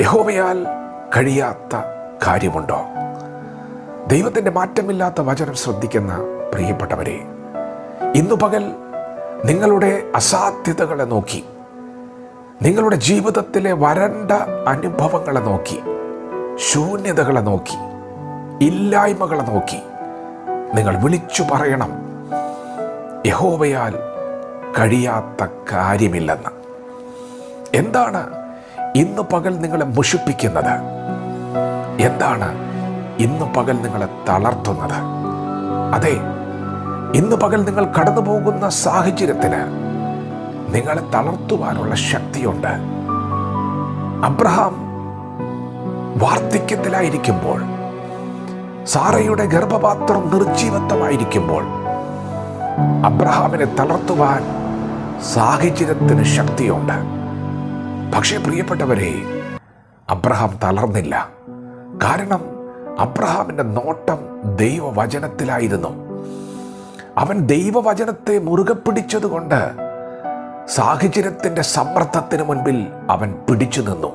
യഹോവയാൽ കഴിയാത്ത കാര്യമുണ്ടോ? ദൈവത്തിന്റെ മാറ്റമില്ലാത്ത വചനം ശ്രദ്ധിക്കുന്ന പ്രിയപ്പെട്ടവരെ ഇന്നു പകൽ നിങ്ങളുടെ അസാധ്യതകളെ നോക്കി നിങ്ങളുടെ ജീവിതത്തിലെ വരണ്ട അനുഭവങ്ങളെ നോക്കി ശൂന്യതകളെ നോക്കി ഇല്ലായ്മകളെ നോക്കി നിങ്ങൾ വിളിച്ചു പറയണം യഹോവയാൽ കഴിയാത്ത കാര്യമില്ലെന്ന്. എന്താണ് ഇന്ന് പകൽ നിങ്ങളെ മുഷിപ്പിക്കുന്നത്. എന്താണ്? ഇന്ന് പകൽ നിങ്ങളെ തളർത്തുന്നത്. അതെ ഇന്ന് പകൽ നിങ്ങൾ കടന്നു പോകുന്ന സാഹചര്യത്തിന് നിങ്ങളെ തളർത്തുവാനുള്ള ശക്തിയുണ്ട്. അബ്രഹാം വാർദ്ധക്യത്തിലായിരിക്കുമ്പോൾ സാറയുടെ ഗർഭപാത്രം നിർജീവത്വമായിരിക്കുമ്പോൾ അബ്രഹാമിനെ തളർത്തുവാൻ സാഹചര്യത്തിന് ശക്തിയുണ്ട്. പക്ഷേ പ്രിയപ്പെട്ടവരെ അബ്രഹാം തളർന്നില്ല. കാരണം അബ്രഹാമിന്റെ നോട്ടം ദൈവവചനത്തിലായിരുന്നു. അവൻ ദൈവവചനത്തെ മുറുകെ പിടിച്ചതുകൊണ്ട് സാഹചര്യത്തിന്റെ സമ്മർദ്ദത്തിന് മുൻപിൽ അവൻ പിടിച്ചു നിന്നു.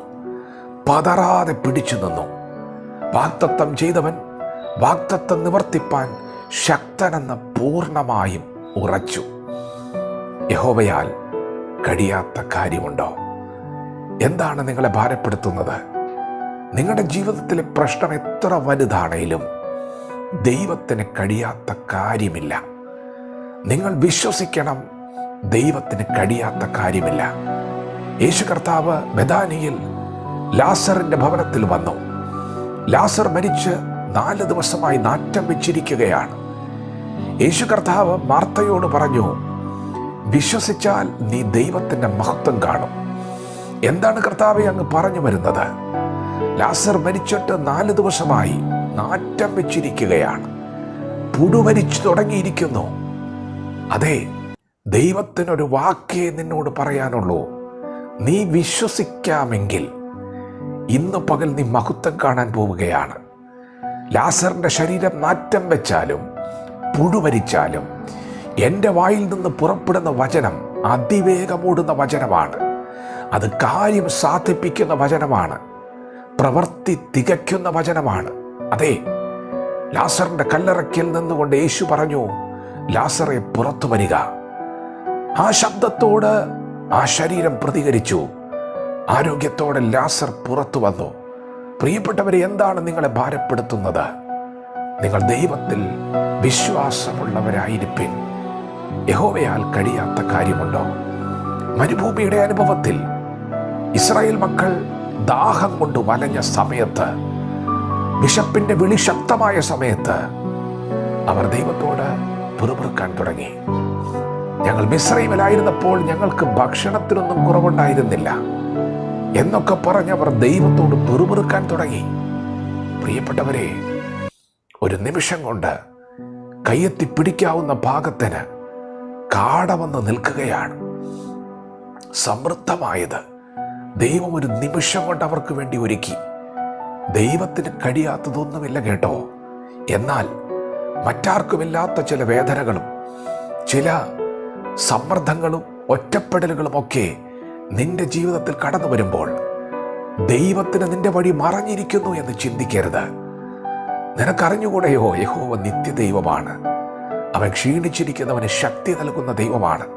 പതറാതെ പിടിച്ചു നിന്നു. വാക്തത്വം ചെയ്തവൻ വാക്തത്വം നിവർത്തിപ്പാൻ ശക്തനെന്ന് പൂർണമായും ഉറച്ചു. യഹോവയാൽ കഴിയാത്ത കാര്യമുണ്ടോ? എന്താണ് നിങ്ങളെ ഭാരപ്പെടുത്തുന്നത്? നിങ്ങളുടെ ജീവിതത്തിലെ പ്രശ്നം എത്ര വലുതാണേലും ദൈവത്തിന് കഴിയാത്ത കാര്യമില്ല. നിങ്ങൾ വിശ്വസിക്കണം ദൈവത്തിന് കഴിയാത്ത കാര്യമില്ല. യേശു കർത്താവ് ബദാനിയിൽ ലാസറിന്റെ ഭവനത്തിൽ വന്നു. ലാസർ മരിച്ച് നാല് ദിവസമായി നാറ്റം വെച്ചിരിക്കുകയാണ്. യേശു കർത്താവ് മാർത്തയോട് പറഞ്ഞു വിശ്വസിച്ചാൽ നീ ദൈവത്തിന്റെ മഹത്വം കാണും. എന്താണ് കർത്താവെ അങ്ങ് പറഞ്ഞു വരുന്നത്? ലാസർ മരിച്ചിട്ട് നാല് ദിവസമായി നാറ്റം വെച്ചിരിക്കുകയാണ്. പുടുമരിച്ചു തുടങ്ങിയിരിക്കുന്നു. അതെ ദൈവത്തിനൊരു വാക്കേ നിന്നോട് പറയാനുള്ളൂ. നീ വിശ്വസിക്കാമെങ്കിൽ ഇന്ന് പകൽ നീ മഹത്വം കാണാൻ പോവുകയാണ്. ലാസറിന്റെ ശരീരം നാറ്റം വെച്ചാലും പുഴുവരിച്ചാലും എന്റെ വായിൽ നിന്ന് പുറപ്പെടുന്ന വചനം അതിവേഗമോടുന്ന വചനമാണ്. അത് കാര്യം സാധിപ്പിക്കുന്ന വചനമാണ്. പ്രവൃത്തി തികയ്ക്കുന്ന വചനമാണ്. അതെ ലാസറിന്റെ കല്ലറയ്ക്കൽ നിന്നുകൊണ്ട് യേശു പറഞ്ഞു ലാസറെ പുറത്തു വരിക. ആ ശബ്ദത്തോട് ആ ശരീരം പ്രതികരിച്ചു. ആരോഗ്യത്തോടെ ലാസർ പുറത്തു വന്നു. പ്രിയപ്പെട്ടവരെ എന്താണ് നിങ്ങളെ ഭാരപ്പെടുത്തുന്നത്? നിങ്ങൾ ദൈവത്തിൽ വിശ്വാസമുള്ളവരായിരിപ്പിൻ. യഹോവയാൽ കഴിയാത്ത കാര്യമുണ്ടോ? മരുഭൂമിയുടെ അനുഭവത്തിൽ ഇസ്രായേൽ മക്കൾ ദാഹം കൊണ്ട് വലഞ്ഞ സമയത്ത് ബിഷപ്പിന്റെ വിളി ശക്തമായ സമയത്ത് അവർ ദൈവത്തോട് പിറുപിറുക്കാൻ തുടങ്ങി. ഞങ്ങൾ മിശ്രൈമിലായിരുന്നപ്പോൾ ഞങ്ങൾക്ക് ഭക്ഷണത്തിനൊന്നും കുറവുണ്ടായിരുന്നില്ല എന്നൊക്കെ പറഞ്ഞവർ ദൈവത്തോട് പിറുപിറുക്കാൻ തുടങ്ങി. പ്രിയപ്പെട്ടവരെ ഒരു നിമിഷം കൊണ്ട് കയ്യെത്തി പിടിക്കാവുന്ന ഭാഗത്തിന് കാട വന്ന് നിൽക്കുകയാണ്. സമൃദ്ധമായത് ദൈവം ഒരു നിമിഷം കൊണ്ട് അവർക്ക് വേണ്ടി ഒരുക്കി. ദൈവത്തിന് കഴിയാത്തതൊന്നുമില്ല കേട്ടോ. എന്നാൽ മറ്റാർക്കുമില്ലാത്ത ചില വേദനകളും ചില സമ്മർദ്ദങ്ങളും ഒറ്റപ്പെടലുകളും ഒക്കെ നിന്റെ ജീവിതത്തിൽ കടന്നു വരുമ്പോൾ ദൈവത്തിന് നിന്റെ വഴി മറഞ്ഞിരിക്കുന്നു എന്ന് ചിന്തിക്കരുത്. നിനക്കറിഞ്ഞുകൂടെയോ യഹോവ നിത്യദൈവമാണ്. അവൻ ക്ഷീണിച്ചിരിക്കുന്നവന് ശക്തി നൽകുന്ന ദൈവമാണ്.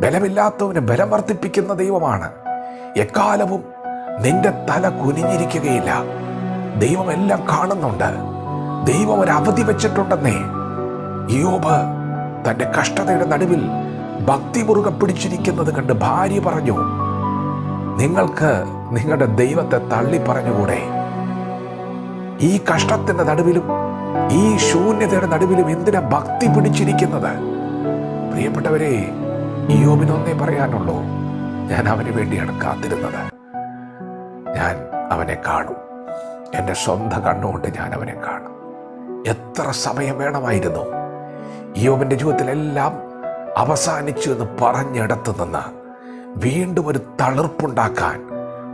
ബലമില്ലാത്തവന് ബലം വർദ്ധിപ്പിക്കുന്ന ദൈവമാണ്. എക്കാലവും നിന്റെ തല കുനിഞ്ഞിരിക്കുകയില്ല. ദൈവം എല്ലാം കാണുന്നുണ്ട്. ദൈവം ഒരു അവധി വെച്ചിട്ടുണ്ടെന്നേ. യോബ് തന്റെ കഷ്ടതയുടെ നടുവിൽ ഭക്തി മുറുകെ പിടിച്ചിരിക്കുന്നത് കണ്ട് ഭാര്യ പറഞ്ഞു നിങ്ങൾക്ക് നിങ്ങളുടെ ദൈവത്തെ തള്ളി പറഞ്ഞുകൂടെ? ഈ കഷ്ടത്തിന്റെ നടുവിലും ഈ ശൂന്യതയുടെ നടുവിലും എന്തിനാ ഭക്തി പിടിച്ചിരിക്കുന്നത്? പ്രിയപ്പെട്ടവരെ യോബിനൊന്നേ പറയാനുള്ളൂ. ഞാൻ അവന് വേണ്ടിയാണ് കാത്തിരുന്നത്. ഞാൻ അവനെ കാണും. എന്റെ സ്വന്തം കണ്ണുകൊണ്ട് ഞാൻ അവനെ കാണും. എത്ര സമയം വേണമായിരുന്നു യോബിന്റെ ജീവിതത്തിലെല്ലാം അവസാനിച്ചു എന്ന് പറഞ്ഞിടത്ത് നിന്ന് വീണ്ടും ഒരു തളിർപ്പുണ്ടാക്കാൻ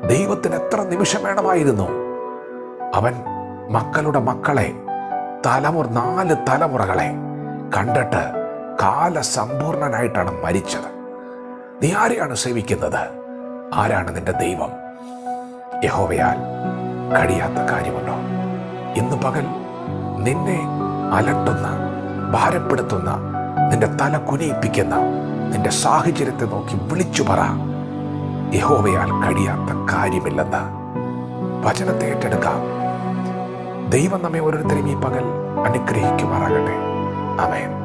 ദൈവത്തിന് എത്ര നിമിഷം വേണമായിരുന്നു? അവൻ മക്കളുടെ മക്കളെ തലമുറ നാല് തലമുറകളെ കണ്ടിട്ട് കാലസമ്പൂർണനായിട്ടാണ് മരിച്ചത്. നീ ആരെയാണ് സേവിക്കുന്നത്? ആരാണ് നിന്റെ ദൈവം? യഹോവയാൽ കഴിയാത്ത കാര്യമുണ്ടോ? ഇന്ന് പകൽ നിന്നെ അലട്ടുന്ന ഭാരപ്പെടുത്തുന്ന നിന്റെ തല കുനിയിപ്പിക്കുന്ന നിന്റെ സാഹചര്യത്തെ നോക്കി വിളിച്ചു പറ. യഹോവയാൽ കഴിയാത്ത കാര്യമില്ലെന്ന് വചനത്തെ ഏറ്റെടുക്കാം. ദൈവം നമ്മെ ഓരോരുത്തരും ഈ പകൽ അനുഗ്രഹിക്കുമാറാകട്ടെ. അമേൻ